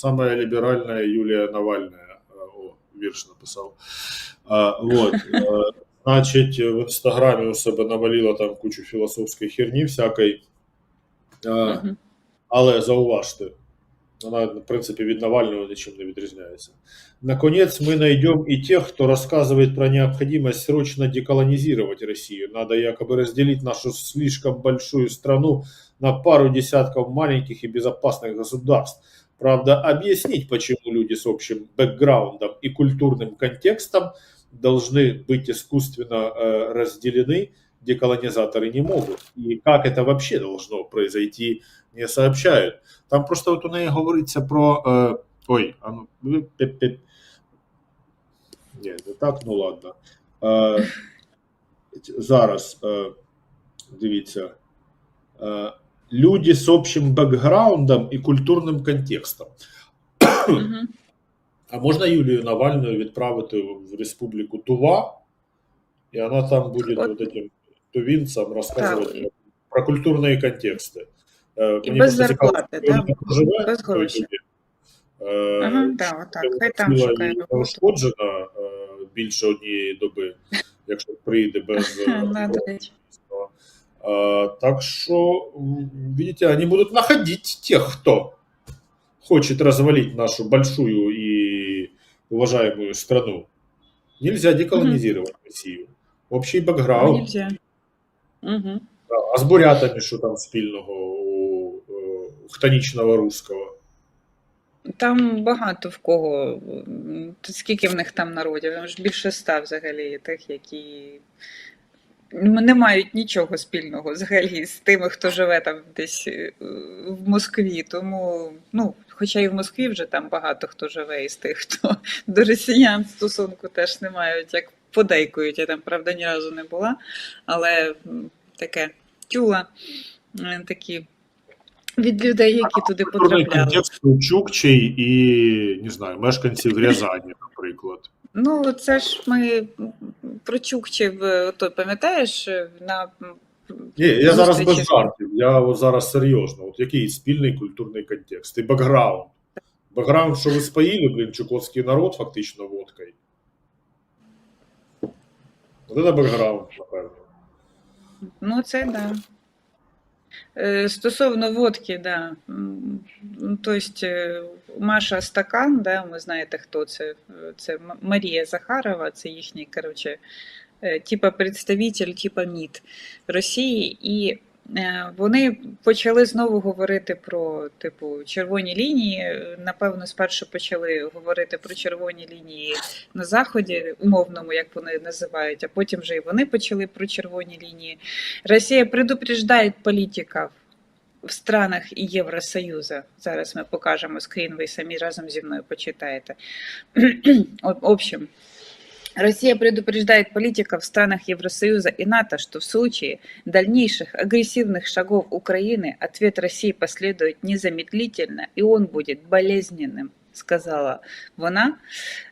самая либеральная Юлия Навальная. Э, О, вірш написав. А, вот. Э, Значить, в інстаграмі у себе навалила там кучу філософської херні всякої. Е, Мгм. Але зауважте, вона, в принципе, від Навального ничем не відрізняється. Наконец, мы найдем и тех, кто рассказывает про необходимость срочно деколонизировать Россию. Надо якобы разделить нашу слишком большую страну на пару десятков маленьких и безопасных государств. Правда, объяснить, почему люди с общим бэкграундом и культурным контекстом должны быть искусственно э, разделены, деколонизаторы не могут. И как это вообще должно произойти, не сообщают. Там просто от у неї говориться про. Е, ой, а ну. ви- пеп-пеп. Ні, не так, ну ладно. Е, зараз е, дивіться. Е, люди з общим бекграундом і культурним контекстом. Мгм. А можна Юлію Навальну відправити в Республіку Тува, і вона там буде От. вот этим тувінцям розказувати Так. про, про культурні контексти. Е, І мені без просто цікаво, зарплати, де да? вона проживе, без в той грошей. Туві. Е, Ага, да, отак. Це Хай там тіла шукає її роботу. ушкоджена е, більше однієї доби, Ну, якщо прийде без е, Да, до речі. А, так что, видите, они будут находить тех, кто хочет развалить нашу большую и уважаемую страну. Нельзя деколонизировать Россию. Общий бэкграунд. Нельзя. Да, А з бурятами що там спільного у е, хтонічного русского? Там багато в кого. Скільки в них там народів? Більше ста взагалі тих, які не мають нічого спільного взагалі з тими, хто живе там десь е, в Москві. Тому, ну, хоча і в Москві вже там багато хто живе із тих, хто до росіян стосунку теж не мають, як подейкують. Я там, правда, ні разу не була, але таке тюла е, такі. Від людей, які туди потрапляли. Чукчей і, не знаю, мешканців Рязані, наприклад. Ну, це ж ми про Чукчів, е, то пам'ятаєш, е, на Ні, я зараз без жартів, я от зараз серйозно. От який спільний культурний контекст і бекграунд. Бекграунд, що ви споїли, блін, чукотський народ фактично водкою. От це бекграунд, напевно. Ну, це да. Е, Стосовно водки, да. Тобто е, Маша Стакан, да, ви знаєте, хто це? Це Марія Захарова, це їхній, коротше, е, типа представитель, типа МІД Росії. І вони почали знову говорити про типу червоні лінії. Е, Напевно, спершу почали говорити про червоні лінії на заході, умовному, як вони називають, а потім вже і вони почали про червоні лінії. Россия предупреждает политиков в странах Євросоюзу. Зараз ми покажемо скрін, ви самі разом зі мною почитаєте. В общем, Россия предупреждает политиков в странах Евросоюза и НАТО, что в случае дальнейших агрессивных шагов Украины ответ России последует незамедлительно, и он будет болезненным, сказала вона.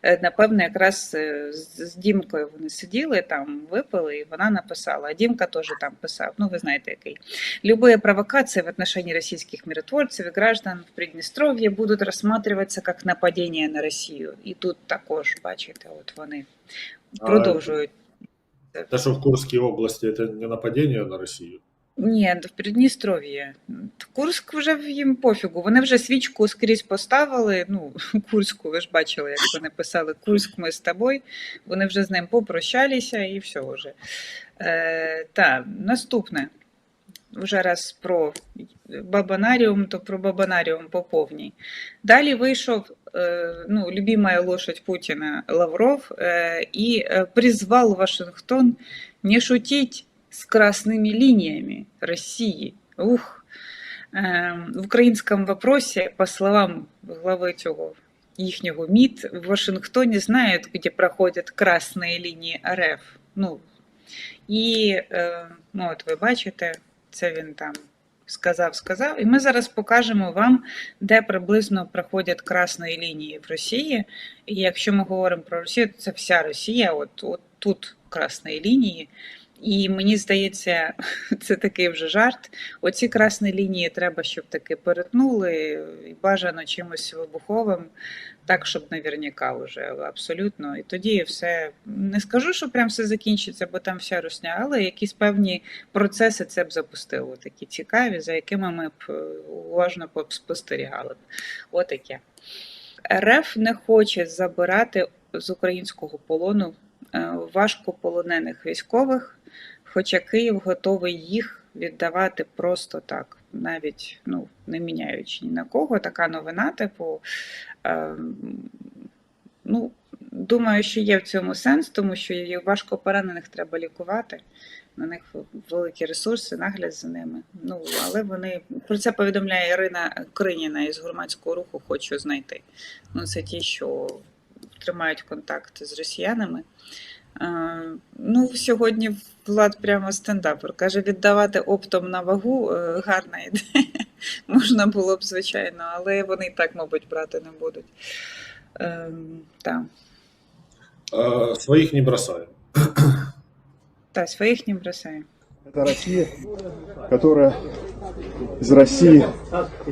Е, Напевно, якраз е, з з Дімкою вони сиділи там, випили, і вона написала. А Дімка теж там писав. Ну, ви знаєте, який. Любые провокации в отношении российских миротворцев и граждан в Приднестровье будут рассматриваться как нападение на Росію. І тут також, бачите, от вони продовжують. Те, що в Курській області це не нападіння на Росію. Ні, в Придністров'ї. Курськ вже їм пофігу. Вони вже свічку скрізь поставили. Ну, Курську, ви ж бачили, як вони писали Курськ, ми з тобою. Вони вже з ним попрощалися і все вже. Е, та, наступне. Вже раз про Бабанаріум, то про Бабанаріум по повній. Далі вийшов е, ну, любимая лошадь Путіна Лавров е, і е, призвав Вашингтон не шутить с красными линиями России. Ух. В українському вопросе, по словам глави цього їхнього МІД, в Вашингтоні знають, де проходять красні лінії РФ. Ну, і е, ну, от ви бачите, це він там сказав, сказав. І ми зараз покажемо вам, де приблизно проходять красні лінії в Росії. І якщо ми говоримо про Росію, то це вся Росія. От, от тут красні лінії. І мені здається, це такий вже жарт. Оці красні лінії треба, щоб таки перетнули, і бажано чимось вибуховим, так, щоб наверняка вже абсолютно. І тоді все не скажу, що прям все закінчиться, бо там вся русня, але якісь певні процеси це б запустило, такі цікаві, за якими ми б е, уважно спостерігали. Отаке. РФ не хоче забирати з українського полону е, важкополонених військових, хоча Київ готовий їх віддавати просто так, навіть ну, не міняючи ні на кого. Така новина, типу. е, Ну, думаю, що є в цьому сенс, тому що важко поранених треба лікувати. На них великі ресурси, нагляд за ними. Ну, але вони про це повідомляє Ірина Криніна із громадського руху Хочу знайти. Ну, це ті, що тримають контакт з росіянами. Е, Ну, сьогодні Влад прямо стендапер. Каже, віддавати оптом на вагу е, гарна ідея. Можна було б, звичайно, але вони і так, мабуть, брати не будуть. Ем, так. Э, Своих не бросаем. Та, своїх не бросаємо. Это Россия, которая из России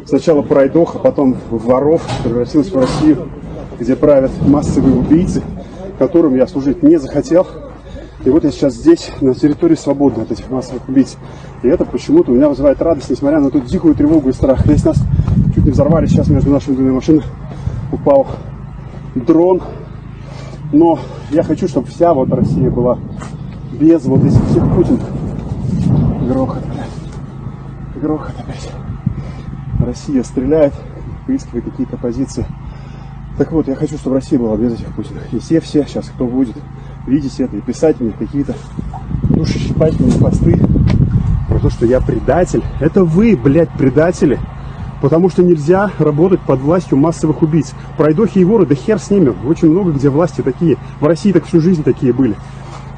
сначала пройдох, а потом в воров превратилась в Россию, где правят массовые убийцы, Которым я служить не захотел. И вот я сейчас здесь, на территории свободной от этих массовых убийц. И это почему-то у меня вызывает радость, несмотря на ту дикую тревогу и страх. Здесь нас чуть не взорвали, сейчас между нашими двумя машинами упал дрон. Но я хочу, чтобы вся вот Россия была без вот этих всех Путин. Грохот, блядь. Грохот опять. Россия стреляет, выискивая какие-то позиции. Так вот, я хочу, чтобы Россия была без этих Путинов. И все, все сейчас, кто будет видеть это и писать мне какие-то душещипательные посты про то, что я предатель. Это вы, блядь, предатели. Потому что нельзя работать под властью массовых убийц. Пройдохи и воры, да хер с ними. Очень много где власти такие. В России так всю жизнь такие были.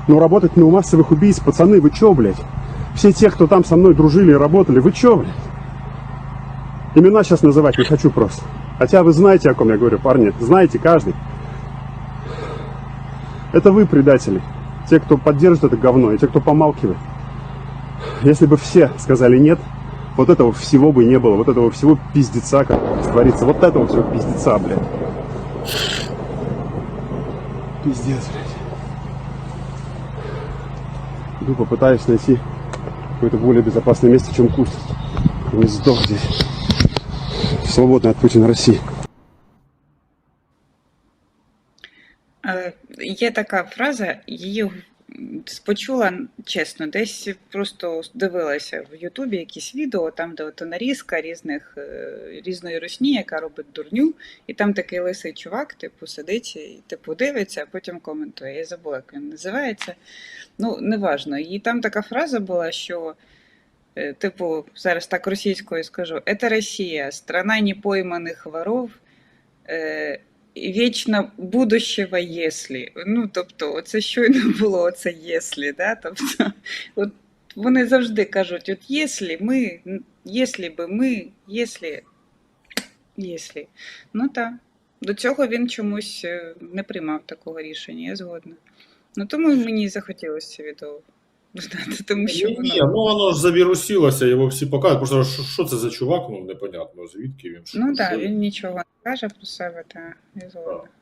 Но работать на массовых убийц, пацаны, вы чё, блядь? Все те, кто там со мной дружили и работали, вы чё, блядь? Имена сейчас называть не хочу просто. Хотя вы знаете, о ком я говорю, парни. Знаете каждый. Это вы предатели. Те, кто поддержит это говно, и те, кто помалкивает. Если бы все сказали нет, вот этого всего бы не было. Вот этого всего пиздеца, как творится. Вот этого всего пиздеца, блядь. Пиздец, блядь. Иду попытаюсь найти какое-то более безопасное место, чем куст. Не сдох здесь. Свободно от Путина России. Є така фраза, її почула чесно, десь просто дивилася в Ютубі якісь відео, там, де ото нарізка різних, е, різної русні, яка робить дурню, і там такий лисий чувак, типу, сидить і типу дивиться, а потім коментує. Я забула, як він називається. Ну, неважно. І там така фраза була, що. Е, Типу, зараз так російською скажу, это Росія, страна непойманих воров, е, вічно будущего, если. Ну, тобто, оце щойно було оце єслі, да? Тобто, от вони завжди кажуть, от якщо ми, якщо би ми, якщо, якщо. Ну так. До цього він чомусь е, не приймав такого рішення, я згодна. Ну тому мені захотілося це відео знати, тому що Ні, воно. ні, ну воно ж завірусилося, його всі показують. Просто що, що це за чувак, ну непонятно, звідки він що. Ну так, він нічого не каже про себе, та і згодна.